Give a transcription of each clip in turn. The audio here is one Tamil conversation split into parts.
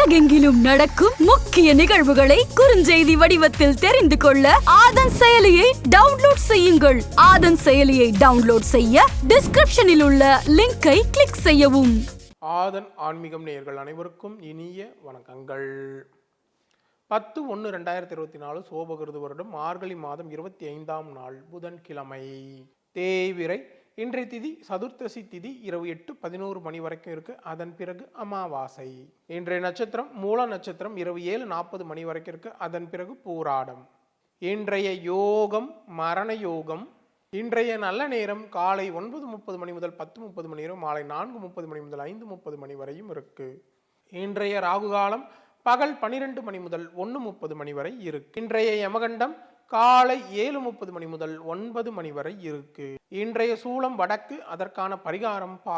உலகெங்கிலும் நடக்கும் முக்கிய நிகழ்வுகளை குறுஞ்செய்தி வடிவத்தில் தெரிந்து கொள்ள ஆதன் செயலியை டவுன்லோட் செய்யுங்கள். ஆதன் செயலியை டவுன்லோட் செய்ய டிஸ்கிரிப்ஷனில் உள்ள லிங்கை கிளிக் செய்யவும். ஆதன் ஆன்மீகம் நேயர்கள் அனைவருக்கும் இனிய வணக்கங்கள். பத்து ஒன்று ரெண்டாயிரத்தி இருபத்தி நாலு சோபகிருது வருடம் மார்கழி மாதம் இருபத்தி ஐந்தாம் நாள் புதன்கிழமை. தேவிரை இன்றைய திதி சதுர்த்தசி திதி இரவு எட்டு பதினோரு மணி வரைக்கும் இருக்கு. அதன் பிறகு அமாவாசை. இன்றைய நட்சத்திரம் மூல நட்சத்திரம் இரவு ஏழு நாற்பது மணி வரைக்கும் இருக்கு. அதன் பிறகு பூராடம். இன்றைய யோகம் மரண யோகம். இன்றைய நல்ல நேரம் காலை ஒன்பது முப்பது மணி முதல் பத்து முப்பது மணி வரை மாலை நான்கு முப்பது மணி முதல் ஐந்து முப்பது மணி வரையும் இருக்கு. இன்றைய ராகு காலம் பகல் பனிரெண்டு மணி முதல் ஒன்று முப்பது மணி வரை இருக்கு. இன்றைய யமகண்டம் காலை ஏழு முப்பது மணி முதல் ஒன்பது மணி வரை இருக்கு. இன்றைய சூலம் வடக்கு அதற்கான பரிகாரம் பா.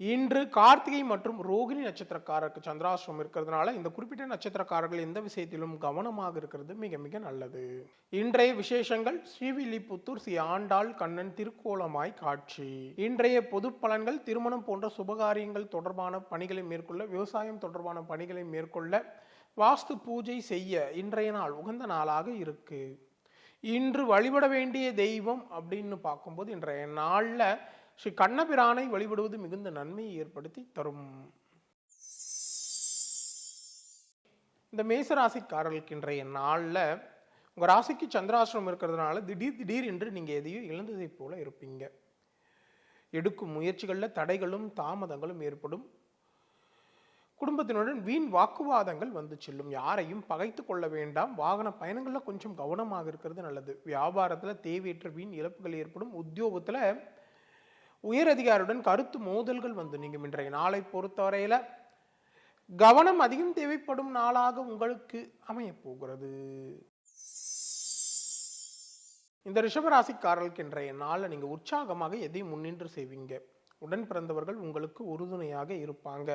இன்று கார்த்திகை மற்றும் ரோகிணி நட்சத்திரக்காரருக்கு சந்திராசிரமம் இருக்கிறதுனால இந்த குறிப்பிட்ட நட்சத்திரக்காரர்கள் எந்த விஷயத்திலும் கவனமாக இருக்கிறது மிக மிக நல்லது. இன்றைய விசேஷங்கள் ஸ்ரீவில்லிபுத்தூர் ஸ்ரீ ஆண்டாள் கண்ணன் திருக்கோலமாய் காட்சி. இன்றைய பொது பலன்கள் திருமணம் போன்ற சுபகாரியங்கள் தொடர்பான பணிகளை மேற்கொள்ள விவசாயம் தொடர்பான பணிகளை மேற்கொள்ள வாஸ்து பூஜை செய்ய இன்றைய நாள் உகந்த நாளாக இருக்குது இன்று வழிபட வேண்டிய தெய்வம் அப்படின்னு பார்க்கும்போது இன்றைய நாளில் ஸ்ரீ கண்ணபிரானை வழிபடுவது மிகுந்த நன்மையை ஏற்படுத்தி தரும். இந்த மேச ராசிக்காரர்களுக்கு இன்றைய நாளில் உங்கள் ராசிக்கு சந்திராசிரமம் இருக்கிறதுனால திடீர் திடீர் என்று நீங்கள் எதையோ இழந்ததைப் போல இருப்பீங்க. எடுக்கும் முயற்சிகளில் தடைகளும் தாமதங்களும் ஏற்படும். குடும்பத்தினுடன் வீண் வாக்குவாதங்கள் வந்து செல்லும். யாரையும் பகைத்து கொள்ள வேண்டாம். வாகன பயணங்களில் கொஞ்சம் கவனமாக இருக்கிறது நல்லது. வியாபாரத்தில் தேவையற்ற வீண் இழப்புகள் ஏற்படும். உத்தியோகத்தில் உயர் அதிகாரியுடன் கருத்து மோதல்கள் வந்து நீங்கும். இன்றைய நாளை பொறுத்தவரையில் கவனம் அதிகம் தேவைப்படும் நாளாக உங்களுக்கு அமையப்போகிறது இந்த ரிஷபராசிக்காரர்களுக்கு இன்றைய நாளில் நீங்கள் உற்சாகமாக எதையும் முன்னின்று செய்வீங்க. உடன் பிறந்தவர்கள் உங்களுக்கு உறுதுணையாக இருப்பாங்க.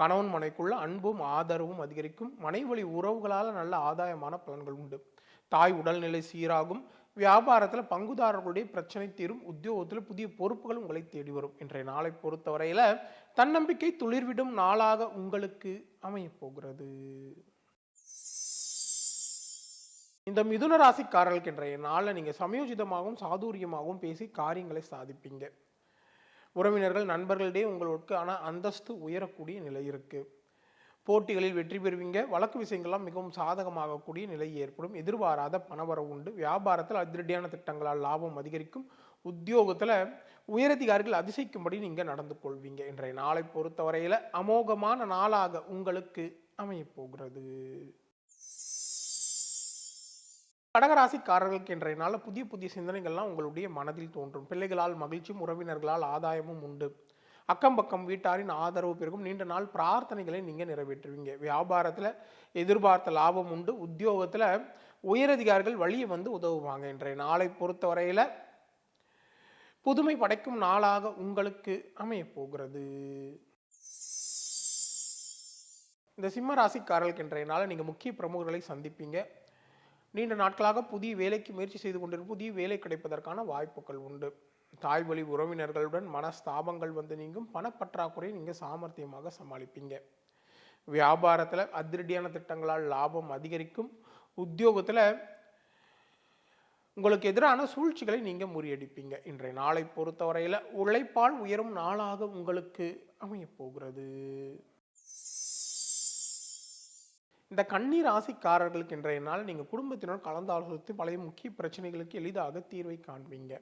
கணவன் மனைக்குள்ள அன்பும் ஆதரவும் அதிகரிக்கும். மனைவழி உறவுகளால் நல்ல ஆதாயமான பலன்கள் உண்டு. தாய் உடல்நிலை சீராகும். வியாபாரத்தில் பங்குதாரர்களுடைய பிரச்சனை தீரும். உத்தியோகத்தில் புதிய பொறுப்புகள் உங்களை தேடி வரும். இன்றைய நாளை பொறுத்தவரையில் தன்னம்பிக்கை துளிர்விடும் நாளாக உங்களுக்கு அமையப் போகிறது இந்த மிதுன ராசிக்காரர்களுக்கு இன்றைய நாளில் நீங்கள் சமயோஜிதமாகவும் சாதுரியமாகவும் பேசி காரியங்களை சாதிப்பீங்க. உறவினர்கள் நண்பர்களிடையே உங்களுக்கு ஆனால் அந்தஸ்து உயரக்கூடிய நிலை இருக்குது போட்டிகளில் வெற்றி பெறுவீங்க. வழக்கு விஷயங்கள்லாம் மிகவும் சாதகமாகக்கூடிய நிலை ஏற்படும். எதிர்பாராத பணவரவு உண்டு. வியாபாரத்தில் அதிரடியான திட்டங்களால் லாபம் அதிகரிக்கும். உத்தியோகத்தில் உயரதிகாரிகள் அதிசயிக்கும்படி நீங்கள் நடந்து கொள்வீங்க. இன்றைய நாளை பொறுத்தவரையில் அமோகமான நாளாக உங்களுக்கு அமையப் போகிறது. கடகராசிக்காரர்களுக்கு இன்றைய நாளில் புதிய புதிய சிந்தனைகள்லாம் உங்களுடைய மனதில் தோன்றும். பிள்ளைகளால் மகிழ்ச்சியும் உறவினர்களால் ஆதாயமும் உண்டு. அக்கம் பக்கம் வீட்டாரின் ஆதரவு பெருகும். நீண்ட நாள் பிரார்த்தனைகளை நீங்கள் நிறைவேற்றுவீங்க. வியாபாரத்தில் எதிர்பார்த்த லாபம் உண்டு. உத்தியோகத்தில் உயரதிகாரிகள் வழியை வந்து உதவுவாங்க. இன்றைய நாளை பொறுத்தவரையில் புதுமை படைக்கும் நாளாக உங்களுக்கு அமையப் போகிறது. இந்த சிம்ம ராசிக்காரர்களுக்கு இன்றைய நாள் நீங்கள் முக்கிய பிரமுகர்களை சந்திப்பீங்க. நீண்ட நாட்களாக புதிய வேலைக்கு முயற்சி செய்து கொண்டிருக்கும் புதிய வேலை கிடைப்பதற்கான வாய்ப்புகள் உண்டு. தாய் வழி உறவினர்களுடன் மனஸ்தாபங்கள் வந்து நீங்கும் பணப்பற்றாக்குறையை நீங்கள் சாமர்த்தியமாக சமாளிப்பீங்க. வியாபாரத்தில் அதிரடியான திட்டங்களால் லாபம் அதிகரிக்கும். உத்தியோகத்தில் உங்களுக்கு எதிரான சூழ்ச்சிகளை நீங்கள் முறியடிப்பீங்க. இன்றைய நாளை பொறுத்தவரையில் உழைப்பால் உயரும் நாளாக உங்களுக்கு அமையப் போகிறது. இந்த கண்ணீர் ராசிக்காரர்களுக்கு இன்றைய நாள் நீங்கள் குடும்பத்தினர் கலந்து ஆலோசித்து பழைய முக்கிய பிரச்சனைகளுக்கு எளிதாக தீர்வை காண்பீங்க.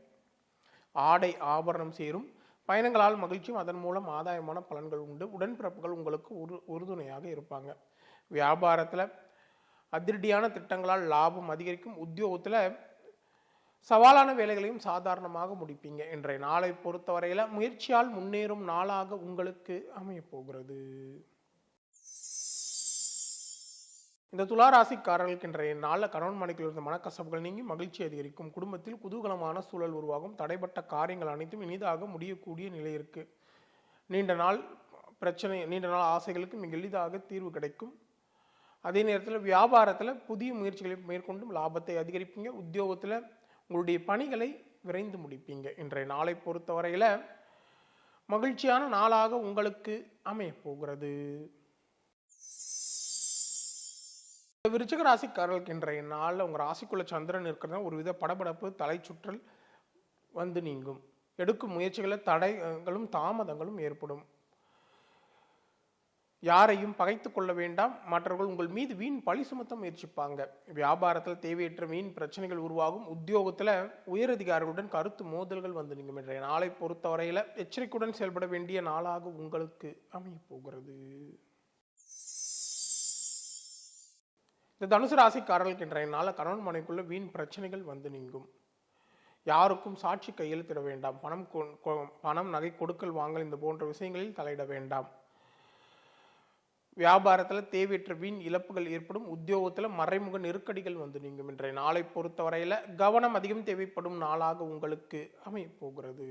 ஆடை ஆபரணம் சேரும். பயணங்களால் மகிழ்ச்சியும் அதன் மூலம் ஆதாயமான பலன்கள் உண்டு. உடன்பிறப்புகள் உங்களுக்கு உரு உறுதுணையாக இருப்பாங்க. வியாபாரத்தில் அதிரடியான திட்டங்களால் லாபம் அதிகரிக்கும். உத்தியோகத்தில் சவாலான வேலைகளையும் சாதாரணமாக முடிப்பீங்க. இன்றைய நாளை பொறுத்தவரையில் முயற்சியால் முன்னேறும் நாளாக உங்களுக்கு அமையப் இந்த துளாராசிக்காரர்களுக்கு இன்றைய நாளில் கணவன் மனைக்குள் இருந்த மனக்கசப்புகள் நீங்கி மகிழ்ச்சி அதிகரிக்கும். குடும்பத்தில் குதூகலமான சூழல் உருவாகும். தடைப்பட்ட காரியங்கள் அனைத்தும் இனிதாக முடியக்கூடிய நிலை இருக்கு. நீண்ட நாள் பிரச்சனை நீண்ட நாள் ஆசைகளுக்கு மிக எளிதாக தீர்வு கிடைக்கும். அதே நேரத்தில் வியாபாரத்தில் புதிய முயற்சிகளை மேற்கொண்டும் லாபத்தை அதிகரிப்பீங்க. உத்தியோகத்தில் உங்களுடைய பணிகளை விரைந்து முடிப்பீங்க. இன்றைய நாளை பொறுத்தவரையில் மகிழ்ச்சியான நாளாக உங்களுக்கு அமையப் விருச்சிக ராசிக்காரர்களுக்கு இன்றைய நாளில் உங்கள் ராசிக்குள்ள சந்திரன் இருக்கிறதா ஒரு வித படபடப்பு தலை சுற்றல் வந்து நீங்கும். எடுக்கும் முயற்சிகளில் தடைகளும் தாமதங்களும் ஏற்படும். யாரையும் பகைத்து கொள்ள வேண்டாம். மற்றவர்கள் உங்கள் மீது வீண் பழி சுமத்த முயற்சிப்பாங்க. வியாபாரத்தில் தேவையற்ற வீண் பிரச்சனைகள் உருவாகும். உத்தியோகத்தில் உயரதிகாரிகளுடன் கருத்து மோதல்கள் வந்து நீங்கும். இன்றைய நாளை பொறுத்தவரையில் எச்சரிக்கையுடன் செயல்பட வேண்டிய நாளாக உங்களுக்கு அமையப் இந்த தனுசு ராசிக்காரர்களுக்கு இன்றைய நாளில் கணவன் மனைக்குள்ள வீண் பிரச்சனைகள் வந்து நீங்கும். யாருக்கும் சாட்சி கையெழுத்திட வேண்டாம். பணம் பணம் நகை கொடுக்கல் வாங்கல் இந்த போன்ற விஷயங்களில் தலையிட வேண்டாம். வியாபாரத்தில் தேவையற்ற வீண் இழப்புகள் ஏற்படும். உத்தியோகத்தில் மறைமுக நெருக்கடிகள் வந்து நீங்கும். இன்றைய நாளை பொறுத்தவரையில் கவனம் அதிகம் தேவைப்படும் நாளாக உங்களுக்கு அமையப்போகிறது.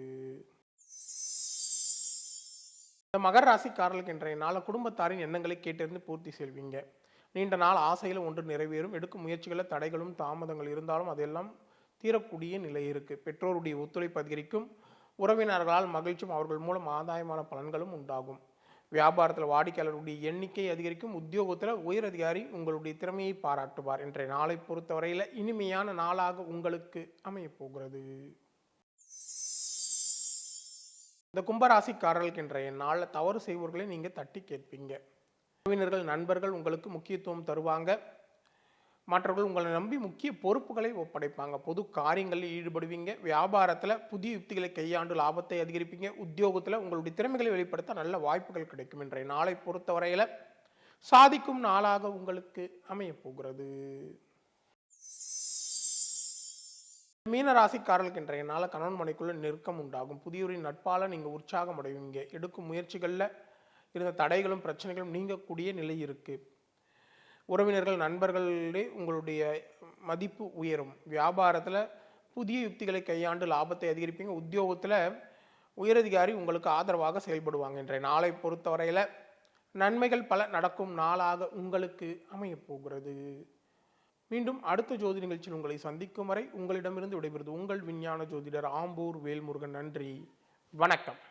இந்த மகர ராசிக்காரர்களுக்கு இன்றைய நாள குடும்பத்தாரின் எண்ணங்களை கேட்டிருந்து பூர்த்தி செய்வீங்க. நீண்ட நாள் ஆசையில் ஒன்று நிறைவேறும். எடுக்கும் முயற்சிகளில் தடைகளும் தாமதங்கள் இருந்தாலும் அதெல்லாம் தீரக்கூடிய நிலை இருக்கு. பெற்றோருடைய ஒத்துழைப்பு அதிகரிக்கும். உறவினர்களால் மகிழ்ச்சியும் அவர்கள் மூலம் ஆதாயமான பலன்களும் உண்டாகும். வியாபாரத்தில் வாடிக்கையாளருடைய எண்ணிக்கை அதிகரிக்கும். உத்தியோகத்தில் உயர் அதிகாரி உங்களுடைய திறமையை பாராட்டுவார் இன்றைய நாளை பொறுத்தவரையில் இனிமையான நாளாக உங்களுக்கு அமையப்போகிறது இந்த கும்பராசிக்காரர்களுக்கு இன்றைய நாளில் தவறு செய்வர்களை நீங்கள் தட்டி கேட்பீங்க. உறவினர்கள் நண்பர்கள் உங்களுக்கு முக்கியத்துவம் தருவாங்க. மற்றவர்கள் உங்களை நம்பி முக்கிய பொறுப்புகளை ஒப்படைப்பாங்க. பொது காரியங்களில் ஈடுபடுவீங்க. வியாபாரத்தில் புதிய யுக்திகளை கையாண்டு லாபத்தை அதிகரிப்பீங்க. உத்தியோகத்தில் உங்களுடைய திறமைகளை வெளிப்படுத்த நல்ல வாய்ப்புகள் கிடைக்கும். இன்றைய நாளை பொறுத்தவரையில் சாதிக்கும் நாளாக உங்களுக்கு அமையப் போகிறது. மீனராசிக்காரர்களுக்கு இன்றைய நாள கணவன் மனைக்குள்ள நெருக்கம் உண்டாகும். புதியோரின் நட்பால நீங்கள் உற்சாகம் அடைவீங்க. எடுக்கும் முயற்சிகளில் இருந்த தடைகளும் பிரச்சனைகளும் நீங்கக்கூடிய நிலை இருக்குது உறவினர்கள் நண்பர்களே உங்களுடைய மதிப்பு உயரும். வியாபாரத்தில் புதிய யுக்திகளை கையாண்டு லாபத்தை அதிகரிப்பீங்க. உத்தியோகத்தில் உயரதிகாரி உங்களுக்கு ஆதரவாக செயல்படுவாங்க இன்றைய நாளை பொறுத்தவரையில் நன்மைகள் பல நடக்கும் நாளாக உங்களுக்கு அமையப்போகிறது மீண்டும் அடுத்த ஜோதி நிகழ்ச்சியில் உங்களை சந்திக்கும் வரை உங்களிடமிருந்து விடைபெறுது உங்கள் விஞ்ஞான ஜோதிடர் ஆம்பூர் வேல்முருகன். நன்றி. வணக்கம்.